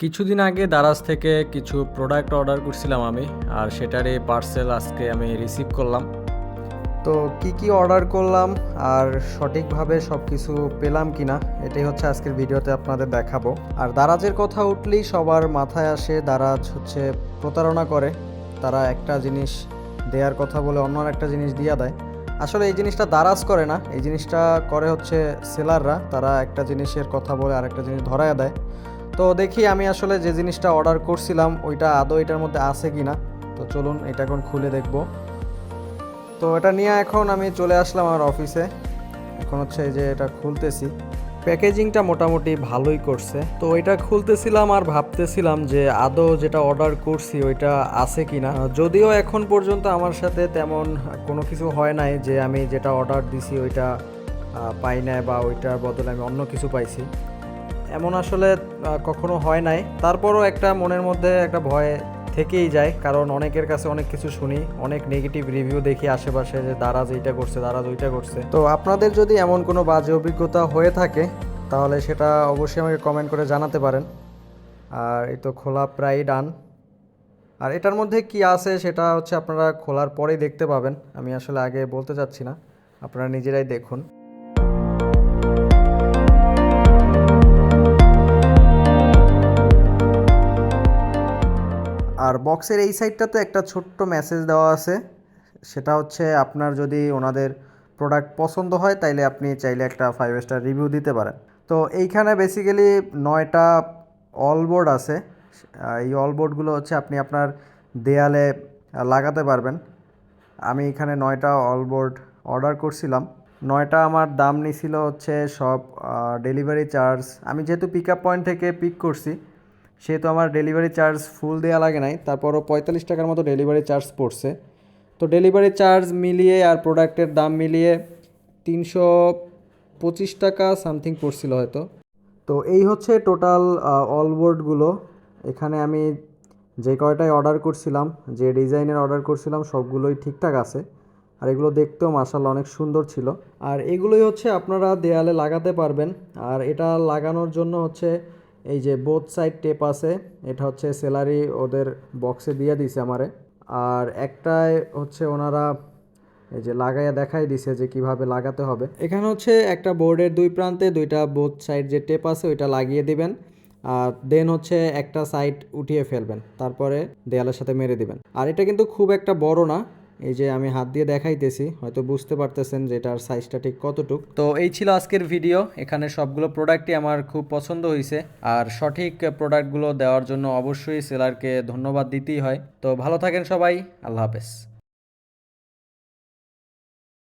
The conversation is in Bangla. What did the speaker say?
কিছুদিন আগে দারাজ থেকে কিছু প্রোডাক্ট অর্ডার করছিলাম আমি, আর সেটারই পার্সেল আজকে আমি রিসিভ করলাম। তো কি কি অর্ডার করলাম, আর সঠিকভাবে সব কিছু পেলাম কিনা, এটাই হচ্ছে আজকের ভিডিওতে আপনাদের দেখাবো। আর দারাজের কথা উঠলেই সবার মাথায় আসে, দারাজ হচ্ছে প্রতারণা করে, তারা একটা জিনিস দেওয়ার কথা বলে অন্য একটা জিনিস দিয়ে দেয়। আসলে এই জিনিসটা দারাজ করে না, এই জিনিসটা করে হচ্ছে সেলাররা তারা একটা জিনিসের কথা বলে আরেকটা জিনিস ধরায় দেয়। তো দেখি আমি আসলে যে জিনিসটা অর্ডার করছিলাম, ওইটা আদৌ এটার মধ্যে আছে কি না তো চলুন, এটা এখন খুলে দেখব। তো এটা নিয়ে এখন আমি চলে আসলাম আমার অফিসে এখন হচ্ছে এই যে এটা খুলতেছি। প্যাকেজিংটা মোটামুটি ভালোই করছে। তো এটা খুলতেছিলাম আর ভাবতেছিলাম যে আদৌ যেটা অর্ডার করছি, ওইটা আছে কি না যদিও এখন পর্যন্ত আমার সাথে তেমন কোনো কিছু হয় নাই যে আমি যেটা অর্ডার দিছি, ওইটা পাই নাই বা ওইটার বদলে আমি অন্য কিছু পাইছি। এমন আসলে কখনো হয় নাই। তারপরও একটা মনের মধ্যে একটা ভয় থেকেই যায়, কারণ অনেকের কাছে অনেক কিছু শুনি, অনেক নেগেটিভ রিভিউ দেখি আশেপাশে যে দারাজ এইটা করছে দারাজ ওইটা করছে। তো আপনাদের যদি এমন কোনো বাজে অভিজ্ঞতা হয়ে থাকে, তাহলে সেটা অবশ্যই আমাকে কমেন্ট করে জানাতে পারেন। আর এই তো খোলা প্রায় ডান। আর এটার মধ্যে কি আছে সেটা হচ্ছে আপনারা খোলার পরেই দেখতে পাবেন। আমি আসলে আগে বলতে চাচ্ছি না, আপনারা নিজেরাই দেখুন। আর বক্সের এই সাইডটাতে একটা ছোট্ট মেসেজ দেওয়া আছে। সেটা হচ্ছে আপনার যদি ওনাদের প্রোডাক্ট পছন্দ হয়, তাইলে আপনি চাইলে একটা ফাইভ স্টার রিভিউ দিতে পারেন। তো এইখানে বেসিক্যালি নয়টা অলবোর্ড আছে। এই অলবোর্ডগুলো হচ্ছে আপনি আপনার দেয়ালে লাগাতে পারবেন। আমি এখানে নয়টা অলবোর্ড অর্ডার করছিলাম। নয়টা আমার দাম নিছিল হচ্ছে সব ডেলিভারি চার্জ আমি যেহেতু পিক আপ পয়েন্ট থেকে পিক করছি সেহেতু আমার ডেলিভারি চার্জ ফুল দেওয়া লাগে নাই, তারপরও পঁয়তাল্লিশ টাকার মতো ডেলিভারি চার্জ পড়ছে। তো ডেলিভারি চার্জ মিলিয়ে আর প্রোডাক্টের দাম মিলিয়ে তিনশো পঁচিশ টাকা সামথিং পড়ছিল হয়তো। তো এই হচ্ছে টোটাল অলবোর্ডগুলো এখানে আমি যে কয়টায় অর্ডার করছিলাম, যে ডিজাইনের অর্ডার করছিলাম, সবগুলোই ঠিকঠাক আছে। আর এগুলো দেখতেও মাসাল্লাহ অনেক সুন্দর ছিল। আর এগুলোই হচ্ছে আপনারা দেয়ালে লাগাতে পারবেন। আর এটা লাগানোর জন্য হচ্ছে এই যে বোথ সাইড টেপ আছে, এটা হচ্ছে স্যালারি ওদের বক্সে দিয়ে দিছে আমারে। আর একটায় হচ্ছে ওনারা এই যে লাগাইয়া দেখাই দিছে যে কীভাবে লাগাতে হবে। এখানে হচ্ছে একটা বোর্ডের দুই প্রান্তে দুইটা বোথ সাইড যে টেপ আছে, ওইটা লাগিয়ে দিবেন। আর দেন হচ্ছে একটা সাইড উঠিয়ে ফেলবেন, তারপরে দেয়ালের সাথে মেরে দিবেন। আর এটা কিন্তু খুব একটা বড় না এই যে আমি হাত দিয়ে দেখাইতেছি, হয়তো বুঝতে পারতেছেন যে এটার সাইজটা ঠিক কতটুক। তো এই ছিল আজকের ভিডিও এখানে সবগুলো প্রোডাক্টই আমার খুব পছন্দ হয়েছে আর সঠিক প্রোডাক্টগুলো দেওয়ার জন্য অবশ্যই সেলারকে ধন্যবাদ দিতেই হয়। তো ভালো থাকেন সবাই। আল্লাহ হাফেজ।